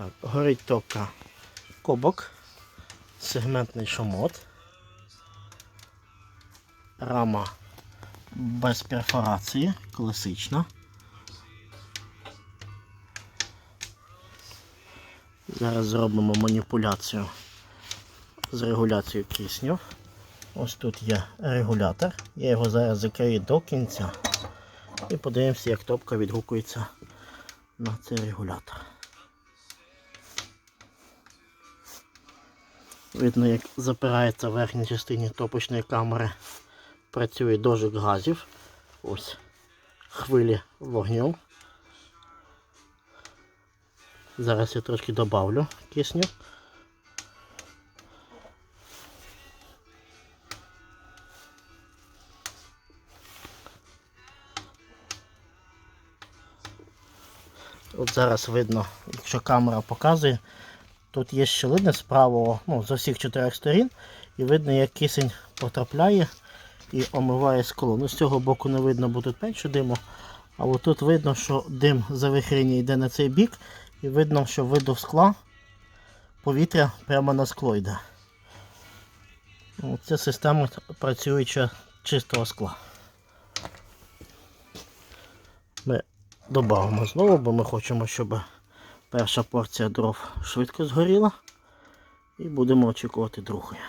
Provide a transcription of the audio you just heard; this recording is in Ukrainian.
Так, горить топка кобок, сегментний шомот, рама без перфорації, класична. Зараз зробимо маніпуляцію з регуляцією кисню. Ось тут є регулятор. Я його зараз закрию до кінця. І подивимося, як топка відгукується на цей регулятор. Видно, як запирається в верхній частині топочної камери. Працює дожик газів. Ось хвилі вогню. Зараз я трошки добавлю кисню. От зараз видно, якщо камера показує, тут є щілини з правого, ну, з усіх чотирьох сторін, і видно, як кисень потрапляє і омиває скло. Ну, з цього боку не видно, бо тут менше диму. А тут видно, що дим завихрення йде на цей бік, і видно, що видов скла повітря прямо на скло йде. Це система працююча чистого скла. Ми додамо знову, бо ми хочемо, щоб перша порція дров швидко згоріла. І будемо очікувати другої.